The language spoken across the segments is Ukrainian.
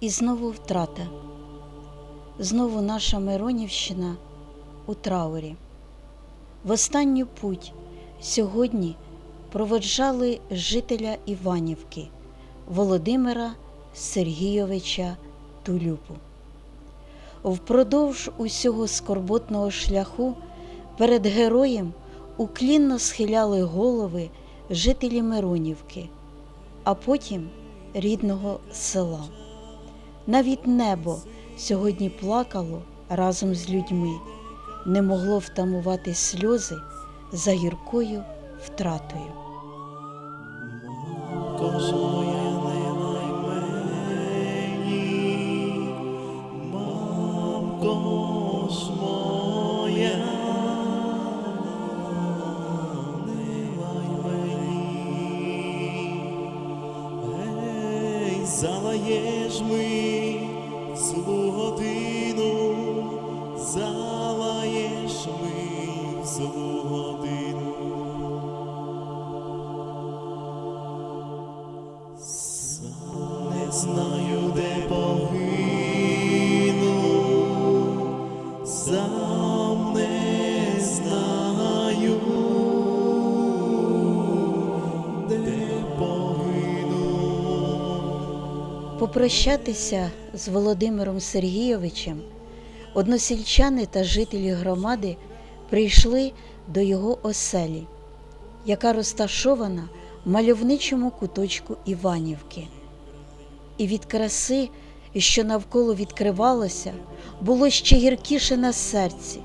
І знову втрата. Знову наша Миронівщина у траурі. В останню путь сьогодні проводжали жителя Іванівки Володимира Сергійовича Тулюпу. Впродовж усього скорботного шляху перед героєм уклінно схиляли голови жителі Миронівки, а потім рідного села. Навіть небо сьогодні плакало разом з людьми, не могло втамувати сльози за гіркою втратою. Ми годину. Сам не знаю, де погину, сам не знаю. Попрощатися з Володимиром Сергійовичем односельчани та жителі громади прийшли до його оселі, яка розташована в мальовничому куточку Іванівки. І від краси, що навколо відкривалося, було ще гіркіше на серці.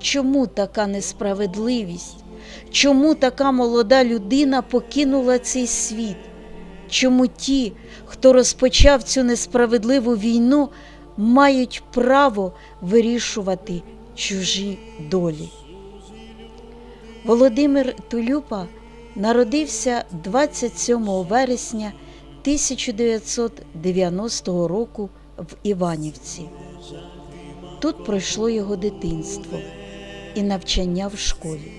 Чому така несправедливість? Чому така молода людина покинула цей світ? Чому ті, хто розпочав цю несправедливу війну, мають право вирішувати чужі долі? Володимир Тулюпа народився 27 вересня 1990 року в Іванівці. Тут пройшло його дитинство і навчання в школі.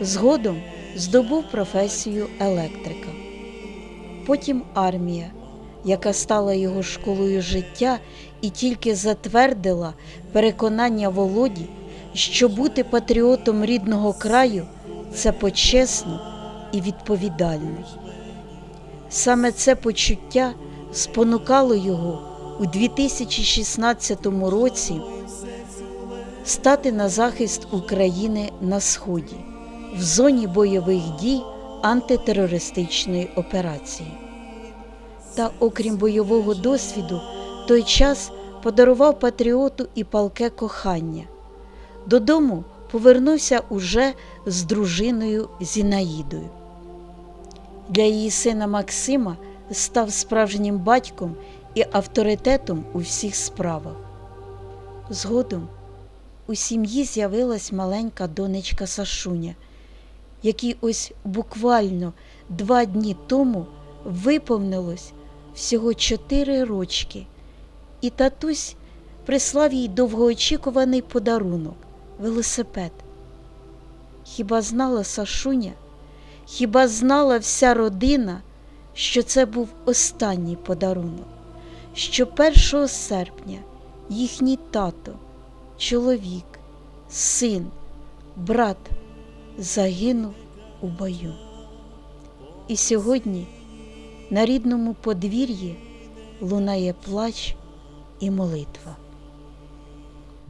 Згодом здобув професію електрика. Потім армія, яка стала його школою життя і тільки затвердила переконання Володі, що бути патріотом рідного краю це почесно і відповідально. Саме це почуття спонукало його у 2016 році стати на захист України на Сході в зоні бойових дій антитерористичної операції. Та, окрім бойового досвіду, той час подарував патріоту і палке кохання. Додому повернувся уже з дружиною Зінаїдою. Для її сина Максима став справжнім батьком і авторитетом у всіх справах. Згодом у сім'ї з'явилась маленька донечка Сашуня, якій ось буквально два дні тому виповнилось всього чотири рочки, і татусь прислав їй довгоочікуваний подарунок велосипед. Хіба знала Сашуня, хіба знала вся родина, що це був останній подарунок, що 1 серпня їхній тато, чоловік, син, брат загинув у бою. І сьогодні на рідному подвір'ї лунає плач і молитва.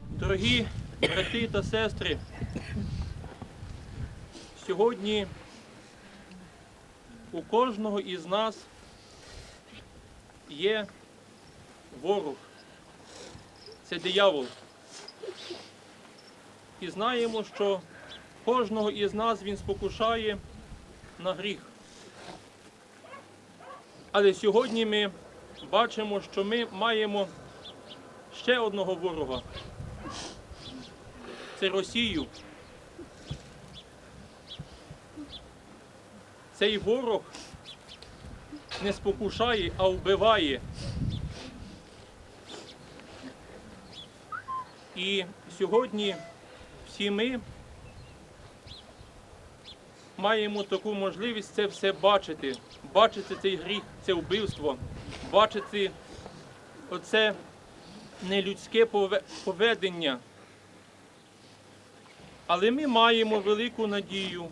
Дорогі брати та сестри, сьогодні у кожного із нас є ворог. Це диявол. І знаємо, що кожного із нас він спокушає на гріх. Але сьогодні ми бачимо, що ми маємо ще одного ворога це Росію. Цей ворог не спокушає, а вбиває. І сьогодні всі ми маємо таку можливість це все бачити, бачити цей гріх, це вбивство, бачити оце нелюдське поведення. Але ми маємо велику надію.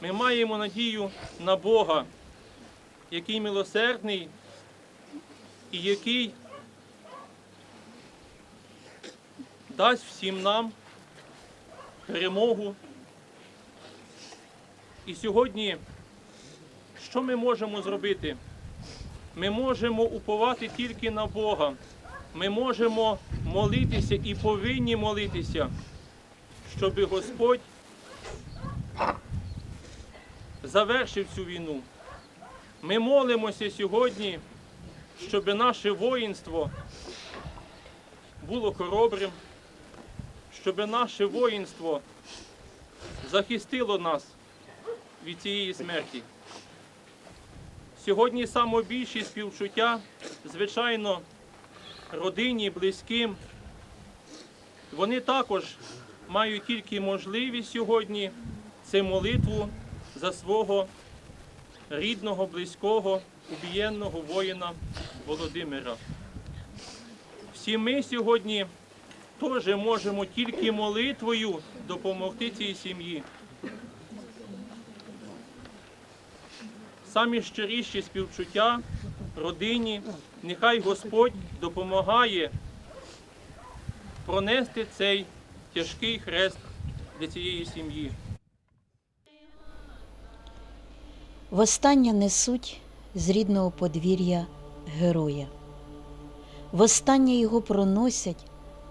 Ми маємо надію на Бога, який милосердний і який дасть всім нам перемогу. І сьогодні, що ми можемо зробити? Ми можемо уповати тільки на Бога. Ми можемо молитися і повинні молитися, щоб Господь завершив цю війну. Ми молимося сьогодні, щоб наше воїнство було хоробрим, щоб наше воїнство захистило нас від цієї смерті. Сьогодні найбільші співчуття, звичайно, родині, близьким. Вони також мають тільки можливість сьогодні це молитву за свого рідного, близького, убієнного воїна Володимира. Всі ми сьогодні теж можемо тільки молитвою допомогти цій сім'ї. Самі щиріші співчуття родині, нехай Господь допомагає пронести цей тяжкий хрест для цієї сім'ї. Востаннє несуть з рідного подвір'я героя. Востаннє його проносять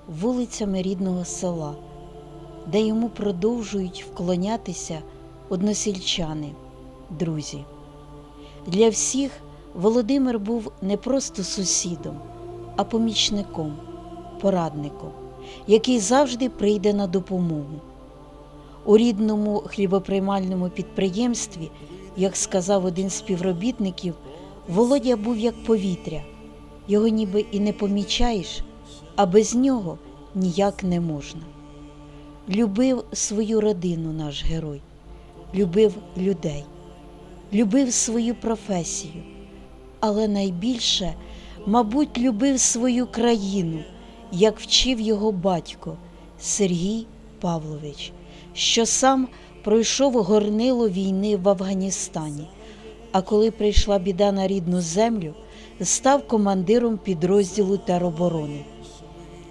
вулицями рідного села, де йому продовжують вклонятися односельчани, друзі. Для всіх Володимир був не просто сусідом, а помічником, порадником, який завжди прийде на допомогу. У рідному хлібоприймальному підприємстві, як сказав один з співробітників, Володя був як повітря. Його ніби і не помічаєш, а без нього ніяк не можна. Любив свою родину наш герой, любив людей, любив свою професію, але найбільше, мабуть, любив свою країну, як вчив його батько Сергій Павлович, що сам пройшов горнило війни в Афганістані. А коли прийшла біда на рідну землю, став командиром підрозділу тероборони.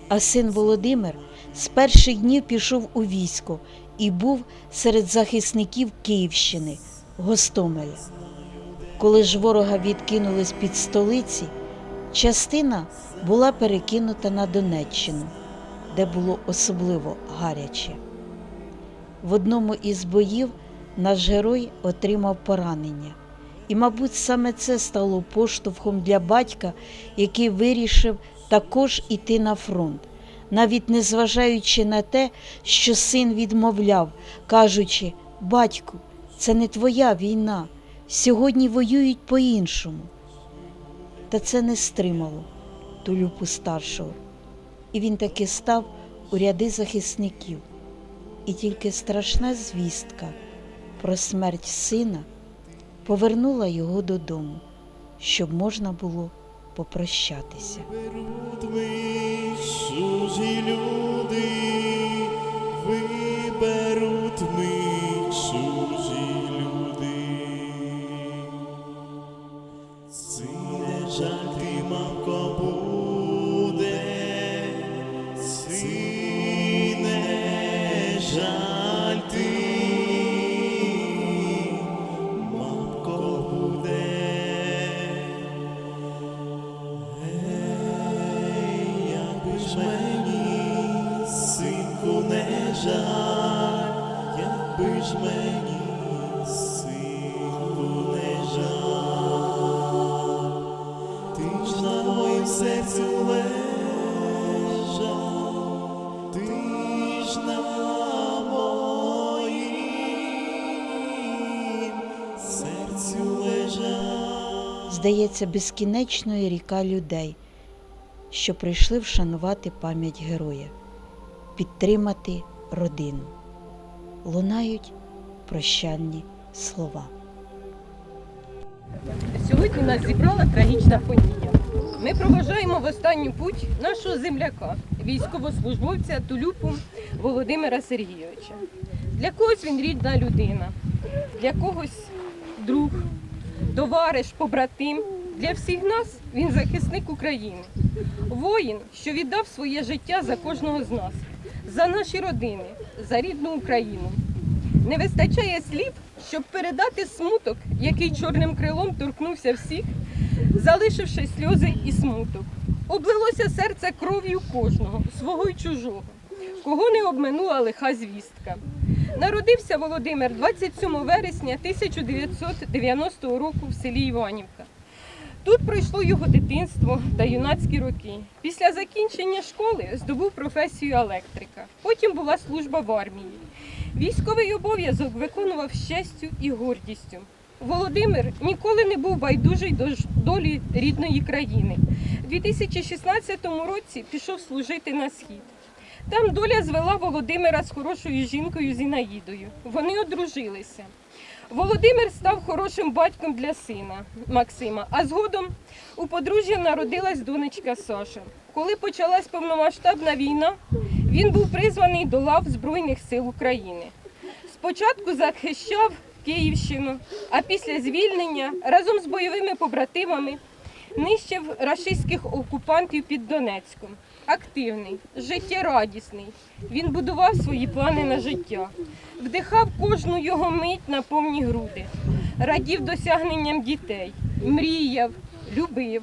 А син Володимир з перших днів пішов у військо і був серед захисників Київщини, Гостомеля. Коли ж ворога відкинули з під столиці, частина була перекинута на Донеччину, де було особливо гаряче. В одному із боїв наш герой отримав поранення. І, мабуть, саме це стало поштовхом для батька, який вирішив також іти на фронт, навіть незважаючи на те, що син відмовляв, кажучи: батьку, це не твоя війна, сьогодні воюють по-іншому. Та це не стримало Тулюпу старшого, і він таки став у ряди захисників. І тільки страшна звістка про смерть сина повернула його додому, щоб можна було попрощатися. Беруть люди, Здається, безкінечної ріка людей, що прийшли вшанувати пам'ять героя, підтримати родину. Лунають прощальні слова. Сьогодні нас зібрала трагічна подія. Ми проважаємо в останню путь нашого земляка, військовослужбовця Тулюпу Володимира Сергійовича. Для когось він рідна людина, для когось друг, товариш, побратим. Для всіх нас він захисник України, воїн, що віддав своє життя за кожного з нас, за наші родини, за рідну Україну. Не вистачає слів, щоб передати смуток, який чорним крилом торкнувся всіх, залишивши сльози і смуток. Облилося серце кров'ю кожного, свого й чужого, кого не обминула лиха звістка. Народився Володимир 27 вересня 1990 року в селі Іванівка. Тут пройшло його дитинство та юнацькі роки. Після закінчення школи здобув професію електрика. Потім була служба в армії. Військовий обов'язок виконував з і гордістю. Володимир ніколи не був байдужий до долі рідної країни. У 2016 році пішов служити на схід. Там доля звела Володимира з хорошою жінкою Зінаїдою. Вони одружилися. Володимир став хорошим батьком для сина Максима, а згодом у подружжя народилась донечка Саша. Коли почалась повномасштабна війна, він був призваний до лав Збройних сил України. Спочатку захищав Київщину, а після звільнення разом з бойовими побратимами нищив рашистських окупантів під Донецьком. Активний, життєрадісний. Він будував свої плани на життя, вдихав кожну його мить на повні груди, радів досягненням дітей, мріяв, любив.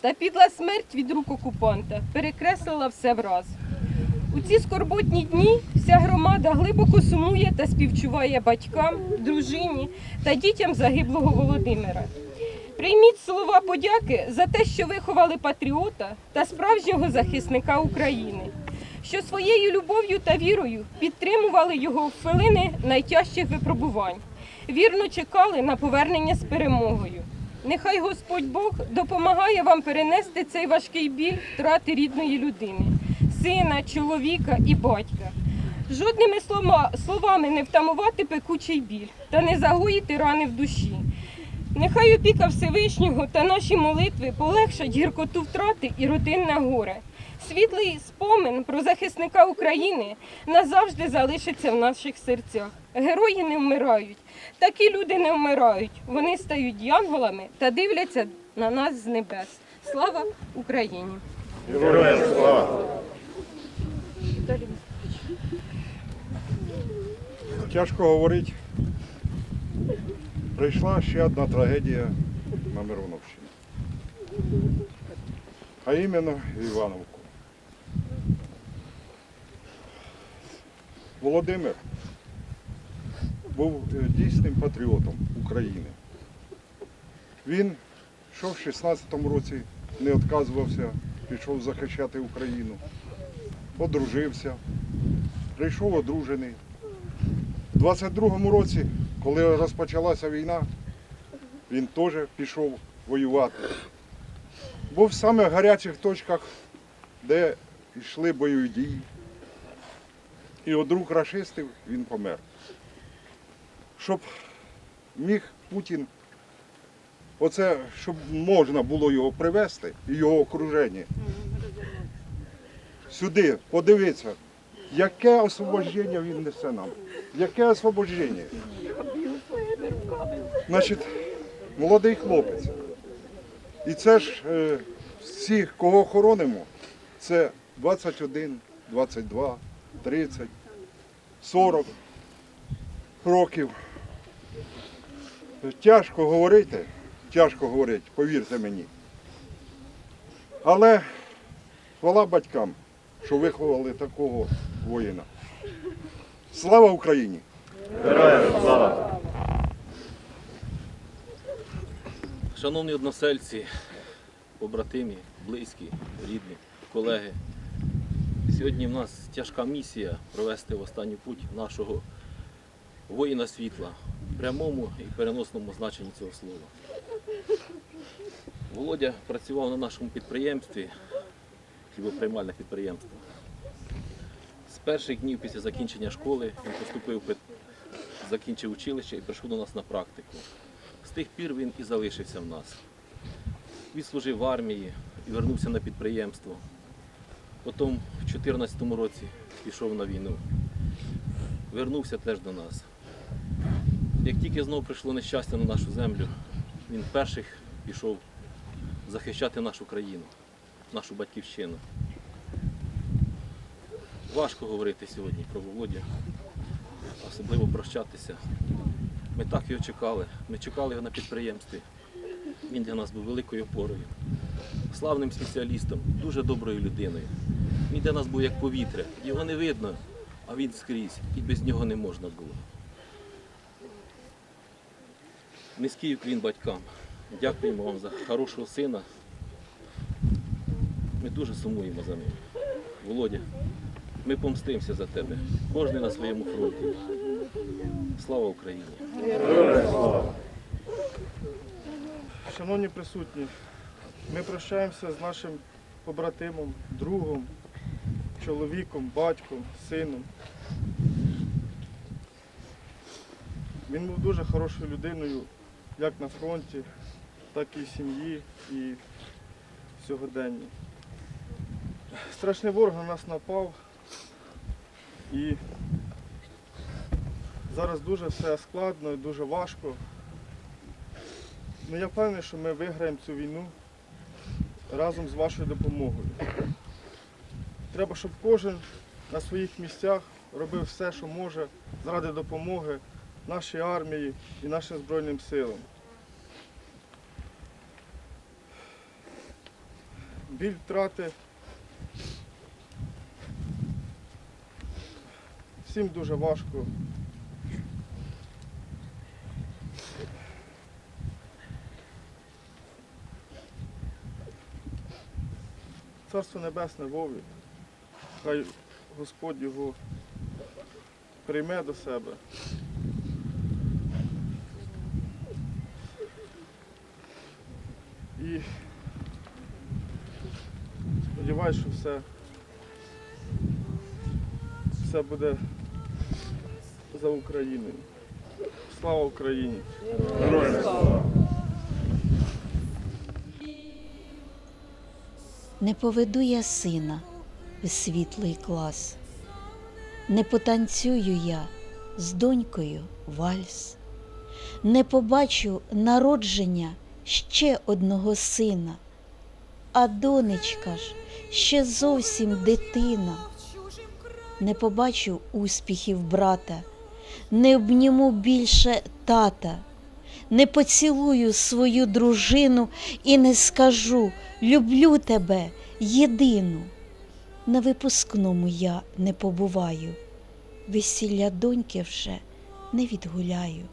Та підла смерть від рук окупанта перекреслила все враз. У ці скорботні дні вся громада глибоко сумує та співчуває батькам, дружині та дітям загиблого Володимира. Прийміть слова подяки за те, що виховали патріота та справжнього захисника України, що своєю любов'ю та вірою підтримували його в хвилини найтяжчих випробувань, вірно чекали на повернення з перемогою. Нехай Господь Бог допомагає вам перенести цей важкий біль втрати рідної людини, сина, чоловіка і батька. Жодними словами не втамувати пекучий біль та не загоїти рани в душі. Нехай опіка Всевишнього та наші молитви полегшать гіркоту втрати і родинне горе. Світлий спомин про захисника України назавжди залишиться в наших серцях. Герої не вмирають, такі люди не вмирають. Вони стають янголами та дивляться на нас з небес. Слава Україні! Героям слава! Тяжко говорити. Прийшла ще одна трагедія на Мироновщині. А іменно Івановку. Володимир був е, дійсним патріотом України. Він, що в 16-му році не відказувався, пішов захищати Україну, одружився, прийшов одружений. У 22-му році, коли розпочалася війна, він теж пішов воювати. Був в самих гарячих точках, де йшли бойові дії. І од рук рашистів він помер. Щоб міг Путін, оце, щоб можна було його привезти і його окруження. Сюди, подивитися, яке освобождення він несе нам. Яке освобождення? Значить, молодий хлопець. І це ж е, всіх, кого хоронимо, це 21, 22, 30, 40 років. Тяжко говорити, тяжко говорити, повірте мені. Але хвала батькам, що виховали такого воїна. Слава Україні! Шановні односельці, побратимі, близькі, рідні, колеги. Сьогодні в нас тяжка місія провести в останню путь нашого воїна світла в прямому і переносному значенні цього слова. Володя працював на нашому підприємстві, хлібоприймальне підприємство. З перших днів після закінчення школи він поступив, закінчив училище і прийшов до нас на практику. Тих пір він і залишився в нас. відслужив в армії і вернувся на підприємство. Потім в 2014 році пішов на війну. Вернувся теж до нас. Як тільки знову прийшло нещастя на нашу землю, він перших пішов захищати нашу країну, нашу батьківщину. Важко говорити сьогодні про Володю, особливо прощатися. Ми так його чекали. Ми чекали його на підприємстві. Він для нас був великою опорою, славним спеціалістом, дуже доброю людиною. Він для нас був як повітря. Його не видно, а він скрізь. І без нього не можна було. Низький уклін батькам. Дякуємо вам за хорошого сина. Ми дуже сумуємо за ним. Володя, ми помстимося за тебе. Кожен на своєму фронті. Слава Україні! Шановні присутні, ми прощаємося з нашим побратимом, другом, чоловіком, батьком, сином. Він був дуже хорошою людиною як на фронті, так і в сім'ї і сьогоденні. Страшний ворог на нас напав і зараз дуже все складно і дуже важко. Ну, я впевнений, що ми виграємо цю війну разом з вашою допомогою. Треба, щоб кожен на своїх місцях робив все, що може заради допомоги нашій армії і нашим Збройним силам. Біль втрати всім дуже важко. Царство Небесне Вові. Хай Господь його прийме до себе. І сподіваюся, що все, все буде за Україною. Слава Україні! Не поведу я сина в світлий клас, не потанцюю я з донькою вальс, не побачу народження ще одного сина, а донечка ж ще зовсім дитина. Не побачу успіхів брата, не обніму більше тата, не поцілую свою дружину і не скажу люблю тебе єдину. На випускному я не побуваю, весілля доньки вже не відгуляю,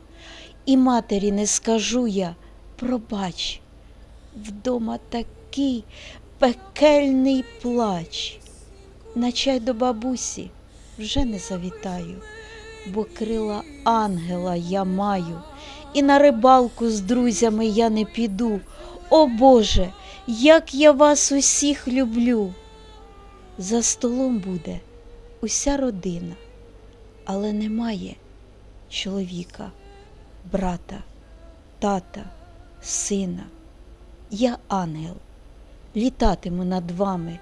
і матері не скажу я пробач, вдома такий пекельний плач. На чай до бабусі вже не завітаю, бо крила ангела я маю, і на рибалку з друзями я не піду. О Боже, як я вас усіх люблю. За столом буде уся родина, але немає чоловіка, брата, тата, сина. Я ангел, літатиму над вами,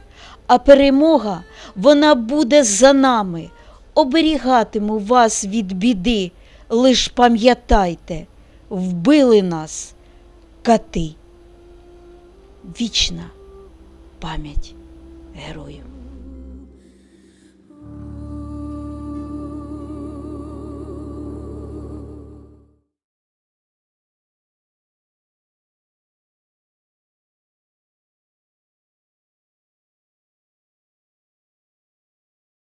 а перемога вона буде за нами. Оберігатиму вас від біди, лиш пам'ятайте, вбили нас кати. Вічна пам'ять герою.